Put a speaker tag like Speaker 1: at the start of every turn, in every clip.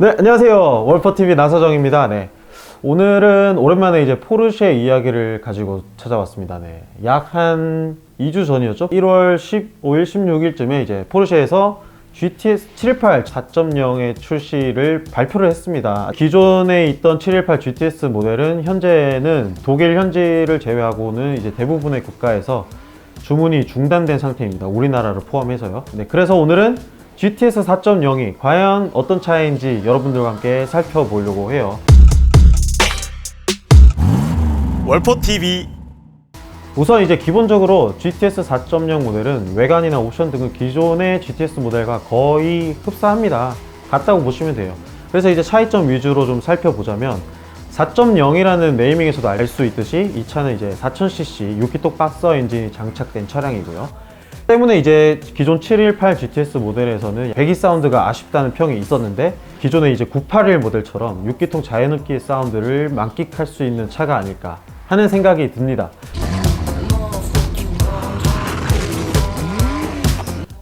Speaker 1: 네, 안녕하세요. 월퍼TV 나서정입니다. 네. 오늘은 오랜만에 이제 포르쉐 이야기를 가지고 찾아왔습니다. 네. 약 한 2주 전이었죠? 1월 15일, 16일쯤에 이제 포르쉐에서 GTS 718 4.0의 출시를 발표를 했습니다. 기존에 있던 718 GTS 모델은 현재는 독일 현지를 제외하고는 이제 대부분의 국가에서 주문이 중단된 상태입니다. 우리나라를 포함해서요. 네, 그래서 오늘은 GTS 4.0이 과연 어떤 차인지 여러분들과 함께 살펴보려고 해요.
Speaker 2: 월포 TV
Speaker 1: 우선 이제 기본적으로 GTS 4.0 모델은 외관이나 옵션 등은 기존의 GTS 모델과 거의 흡사합니다. 같다고 보시면 돼요. 그래서 이제 차이점 위주로 좀 살펴보자면 4.0이라는 네이밍에서도 알 수 있듯이 이 차는 이제 4000cc 6기통 박서 엔진이 장착된 차량이고요. 때문에 이제 기존 718 GTS 모델에서는 배기 사운드가 아쉽다는 평이 있었는데 기존의 이제 981 모델처럼 6기통 자연흡기 사운드를 만끽할 수 있는 차가 아닐까 하는 생각이 듭니다.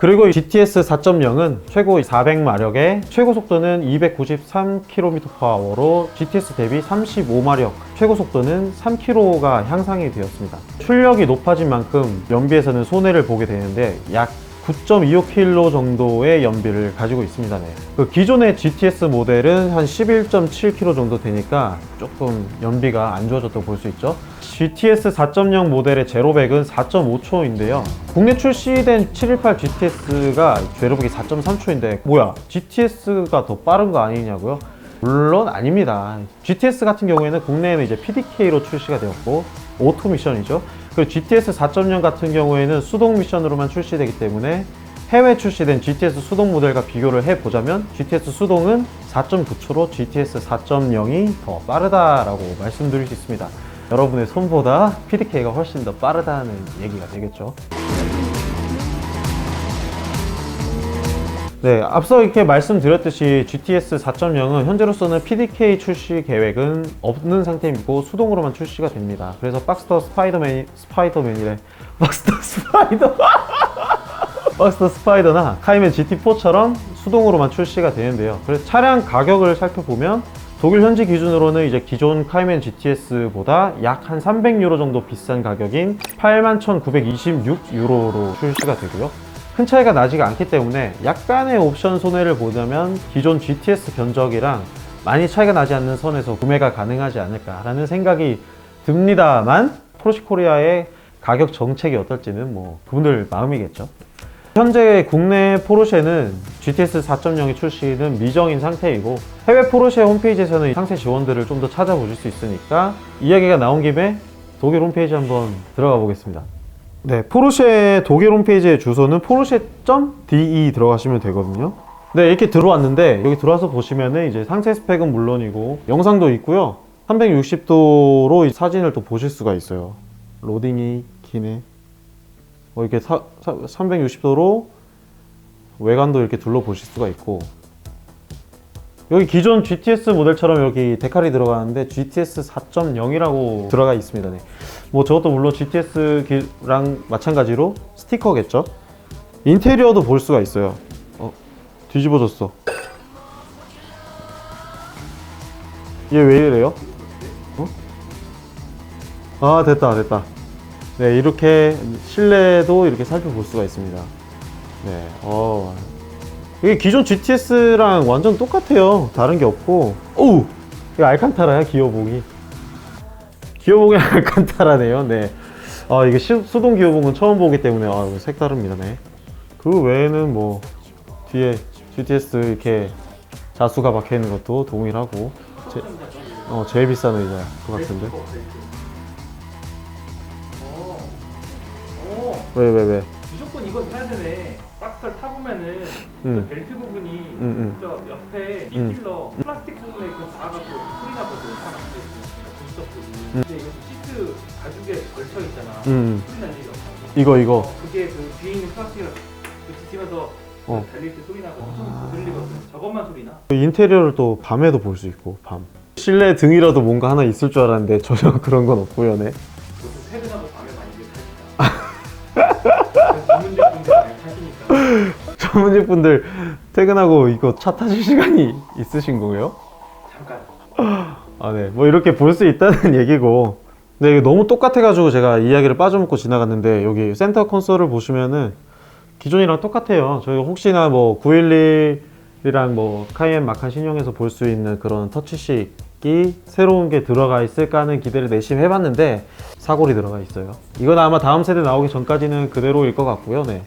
Speaker 1: 그리고 GTS 4.0은 최고 400마력에 최고 속도는 293km/h로 GTS 대비 35마력, 최고 속도는 3km가 향상이 되었습니다. 출력이 높아진 만큼 연비에서는 손해를 보게 되는데 약 9.25kg 정도의 연비를 가지고 있습니다. 네. 그 기존의 GTS 모델은 한 11.7kg 정도 되니까 조금 연비가 안 좋아졌다고 볼 수 있죠. GTS 4.0 모델의 제로백은 4.5초인데요. 국내 출시된 718 GTS가 제로백이 4.3초인데 뭐야? GTS가 더 빠른 거 아니냐고요? 물론 아닙니다. GTS 같은 경우에는 국내에는 이제 PDK로 출시가 되었고 오토 미션이죠. 그리고 GTS 4.0 같은 경우에는 수동 미션으로만 출시되기 때문에 해외 출시된 GTS 수동 모델과 비교를 해보자면 GTS 수동은 4.9초로 GTS 4.0이 더 빠르다라고 말씀드릴 수 있습니다. 여러분의 손보다 PDK가 훨씬 더 빠르다는 얘기가 되겠죠. 네, 앞서 이렇게 말씀드렸듯이 GTS 4.0은 현재로서는 PDK 출시 계획은 없는 상태이고 수동으로만 출시가 됩니다. 그래서 박스터 스파이더맨 스파이더맨이래. 박스터 스파이더 박스터 스파이더나 카이맨 GT4처럼 수동으로만 출시가 되는데요. 그래서 차량 가격을 살펴보면 독일 현지 기준으로는 이제 기존 카이맨 GTS보다 약 한 300유로 정도 비싼 가격인 81,926유로로 출시가 되고요. 큰 차이가 나지가 않기 때문에 약간의 옵션 손해를 보자면 기존 GTS 견적이랑 많이 차이가 나지 않는 선에서 구매가 가능하지 않을까라는 생각이 듭니다만 포르쉐 코리아의 가격 정책이 어떨지는 뭐 그분들 마음이겠죠. 현재 국내 포르쉐는 GTS 4.0의 출시는 미정인 상태이고 해외 포르쉐 홈페이지에서는 상세 지원들을 좀 더 찾아보실 수 있으니까 이야기가 나온 김에 독일 홈페이지 한번 들어가 보겠습니다. 네, 포르쉐 독일 홈페이지의 주소는 포르쉐.de 들어가시면 되거든요. 네, 이렇게 들어왔는데 여기 들어와서 보시면은 이제 상세 스펙은 물론이고 영상도 있고요. 360도로 사진을 또 보실 수가 있어요. 로딩이 기네. 뭐 이렇게 360도로 외관도 이렇게 둘러보실 수가 있고 여기 기존 GTS 모델처럼 여기 데칼이 들어가는데 GTS 4.0이라고 들어가 있습니다. 네. 뭐 저것도 물론 GTS랑 마찬가지로 스티커겠죠. 인테리어도 볼 수가 있어요. 어, 뒤집어졌어. 얘 왜 이래요? 어? 아 됐다 됐다. 네 이렇게 실내도 이렇게 살펴볼 수가 있습니다. 네, 어 이게 기존 GTS랑 완전 똑같아요. 다른 게 없고. 오! 이거 알칸타라야, 기어봉이. 기어봉이 알칸타라네요. 네. 아, 이게 시- 수동 기어봉은 처음 보기 때문에, 아, 이거 색다릅니다. 네. 그 외에는 뭐, 뒤에 GTS 이렇게 자수가 박혀 있는 것도 동일하고. 제, 어, 제일 비싼 의자, 그 같은데. 왜, 왜, 왜?
Speaker 3: 무조건 이건 사야 되네. 박스를 타보면은
Speaker 1: 응.
Speaker 3: 그 벨트 부분이
Speaker 1: 응, 응.
Speaker 3: 저 옆에
Speaker 1: 응.
Speaker 3: 뒷필러 플라스틱 부분에 그 닿아가지고 소리 나거든. 사람들 부분. 근데 이거 시트 가죽에 걸쳐 있잖아.
Speaker 1: 음.
Speaker 3: 소리 난 일이 없어.
Speaker 1: 이거, 이거.
Speaker 3: 어, 그게 그 뒤에 있는 플라스틱을 뒤집어서
Speaker 1: 어.
Speaker 3: 달릴 때 소리 나고 엄청 들리거든. 저것만 소리 나.
Speaker 1: 인테리어를 또 밤에도 볼 수 있고 밤 실내 등이라도 뭔가 하나 있을 줄 알았는데 전혀 그런 건 없고요 네 사모님분들 퇴근하고 이거 차 타실 시간이 있으신 거예요?
Speaker 3: 잠깐.
Speaker 1: 아, 네. 뭐 이렇게 볼 수 있다는 얘기고. 근데 이게 너무 똑같아가지고 제가 이야기를 빠져먹고 지나갔는데 여기 센터 콘솔을 보시면은 기존이랑 똑같아요. 저희가 혹시나 뭐 911이랑 뭐 카이엔 마칸 신형에서 볼 수 있는 그런 터치식이 새로운 게 들어가 있을까 하는 기대를 내심 해봤는데 사골이 들어가 있어요. 이건 아마 다음 세대 나오기 전까지는 그대로일 것 같고요. 네.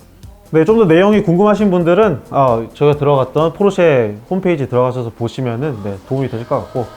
Speaker 1: 네, 좀 더 내용이 궁금하신 분들은 아, 제가 들어갔던 포르쉐 홈페이지 들어가셔서 보시면은 네, 도움이 되실 것 같고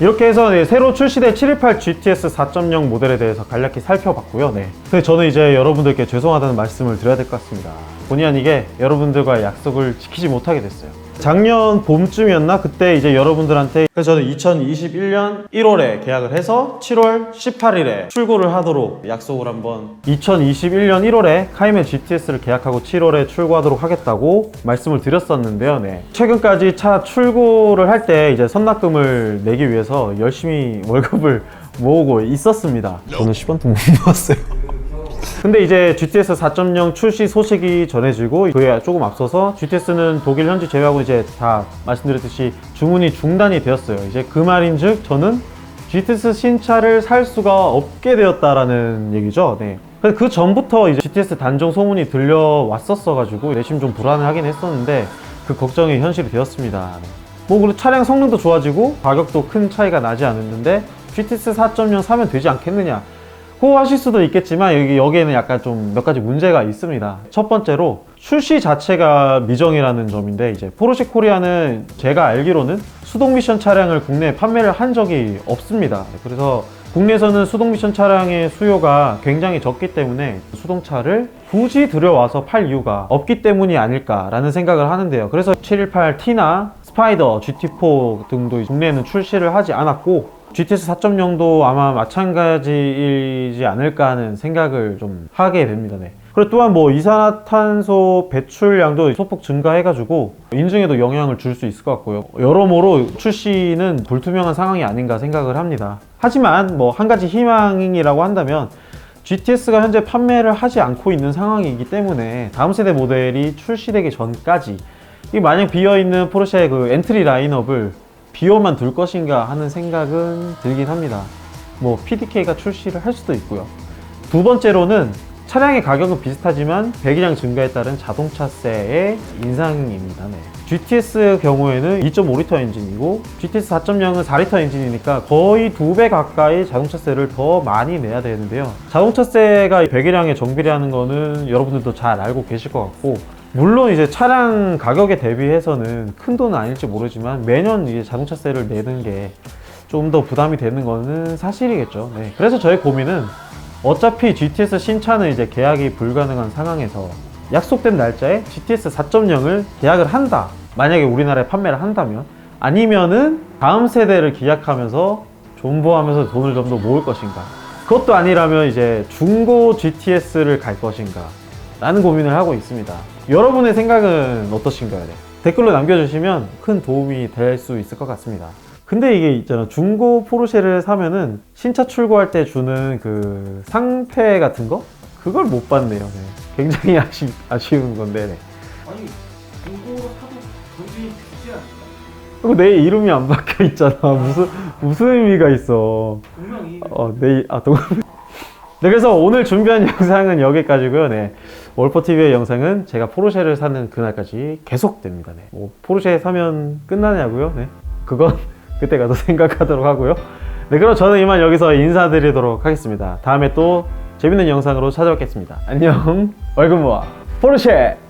Speaker 1: 이렇게 해서 네, 새로 출시된 718 GTS 4.0 모델에 대해서 간략히 살펴봤고요. 네. 근데 저는 이제 여러분들께 죄송하다는 말씀을 드려야 될 것 같습니다. 본의 아니게 여러분들과의 약속을 지키지 못하게 됐어요. 작년 봄쯤이었나? 그때 이제 여러분들한테 그래서 저는 2021년 1월에 계약을 해서 7월 18일에 출고를 하도록 약속을 한번 2021년 1월에 카이메 GTS를 계약하고 7월에 출고하도록 하겠다고 말씀을 드렸었는데요. 네. 최근까지 차 출고를 할 때 이제 선납금을 내기 위해서 열심히 월급을 모으고 있었습니다. 저는 10원도 못 모았어요. 근데 이제 GTS 4.0 출시 소식이 전해지고 그에 조금 앞서서 GTS는 독일 현지 제외하고 이제 다 말씀드렸듯이 주문이 중단이 되었어요. 이제 그 말인즉 저는 GTS 신차를 살 수가 없게 되었다라는 얘기죠. 네. 그 전부터 이제 GTS 단종 소문이 들려왔었어가지고 내심 좀 불안하긴 했었는데 그 걱정이 현실이 되었습니다. 네. 뭐 그리고 차량 성능도 좋아지고 가격도 큰 차이가 나지 않았는데 GTS 4.0 사면 되지 않겠느냐 고 하실 수도 있겠지만 여기 여기에는 약간 좀 몇 가지 문제가 있습니다. 첫 번째로 출시 자체가 미정이라는 점인데 이제 포르쉐 코리아는 제가 알기로는 수동 미션 차량을 국내에 판매를 한 적이 없습니다. 그래서 국내에서는 수동 미션 차량의 수요가 굉장히 적기 때문에 수동차를 굳이 들여와서 팔 이유가 없기 때문이 아닐까라는 생각을 하는데요. 그래서 718T나 스파이더, GT4 등도 국내에는 출시를 하지 않았고 GTS 4.0도 아마 마찬가지이지 않을까 하는 생각을 좀 하게 됩니다. 네. 그리고 또한 뭐 이산화탄소 배출량도 소폭 증가해가지고 인증에도 영향을 줄 수 있을 것 같고요. 여러모로 출시는 불투명한 상황이 아닌가 생각을 합니다. 하지만 뭐 한 가지 희망이라고 한다면 GTS가 현재 판매를 하지 않고 있는 상황이기 때문에 다음 세대 모델이 출시되기 전까지 이 만약 비어있는 포르쉐의 그 엔트리 라인업을 비워만 둘 것인가 하는 생각은 들긴 합니다. 뭐 PDK가 출시를 할 수도 있고요. 두 번째로는 차량의 가격은 비슷하지만 배기량 증가에 따른 자동차세의 인상입니다. 네. GTS 경우에는 2.5리터 엔진이고 GTS 4.0은 4리터 엔진이니까 거의 두 배 가까이 자동차세를 더 많이 내야 되는데요. 자동차세가 배기량의 정비라는 거는 여러분들도 잘 알고 계실 것 같고 물론 이제 차량 가격에 대비해서는 큰 돈은 아닐지 모르지만 매년 이제 자동차세를 내는 게 좀 더 부담이 되는 거는 사실이겠죠. 네. 그래서 저의 고민은 어차피 GTS 신차는 이제 계약이 불가능한 상황에서 약속된 날짜에 GTS 4.0을 계약을 한다. 만약에 우리나라에 판매를 한다면 아니면은 다음 세대를 기약하면서 존버하면서 돈을 좀 더 모을 것인가. 그것도 아니라면 이제 중고 GTS를 갈 것인가. 라는 고민을 하고 있습니다. 여러분의 생각은 어떠신가요? 네. 댓글로 남겨주시면 큰 도움이 될 수 있을 것 같습니다. 근데 이게 있잖아. 중고 포르쉐를 사면은 신차 출고할 때 주는 그 상패 같은 거? 그걸 못 받네요. 네. 굉장히 아쉬, 아쉬운 건데. 네.
Speaker 3: 아니 중고로 사도 돈이 주지 않나?
Speaker 1: 그리고 내 이름이 안 박혀 있잖아. 무슨, 무슨 의미가 있어.
Speaker 3: 분명히
Speaker 1: 어, 내, 아, 동 네, 그래서 오늘 준비한 영상은 여기까지고요. 네. 월퍼TV의 영상은 제가 포르쉐를 사는 그날까지 계속됩니다. 네. 뭐, 포르쉐 사면 끝나냐고요? 네. 그건 그때 가서 생각하도록 하고요. 네, 그럼 저는 이만 여기서 인사드리도록 하겠습니다. 다음에 또 재밌는 영상으로 찾아뵙겠습니다. 안녕. 월급 모아. 포르쉐!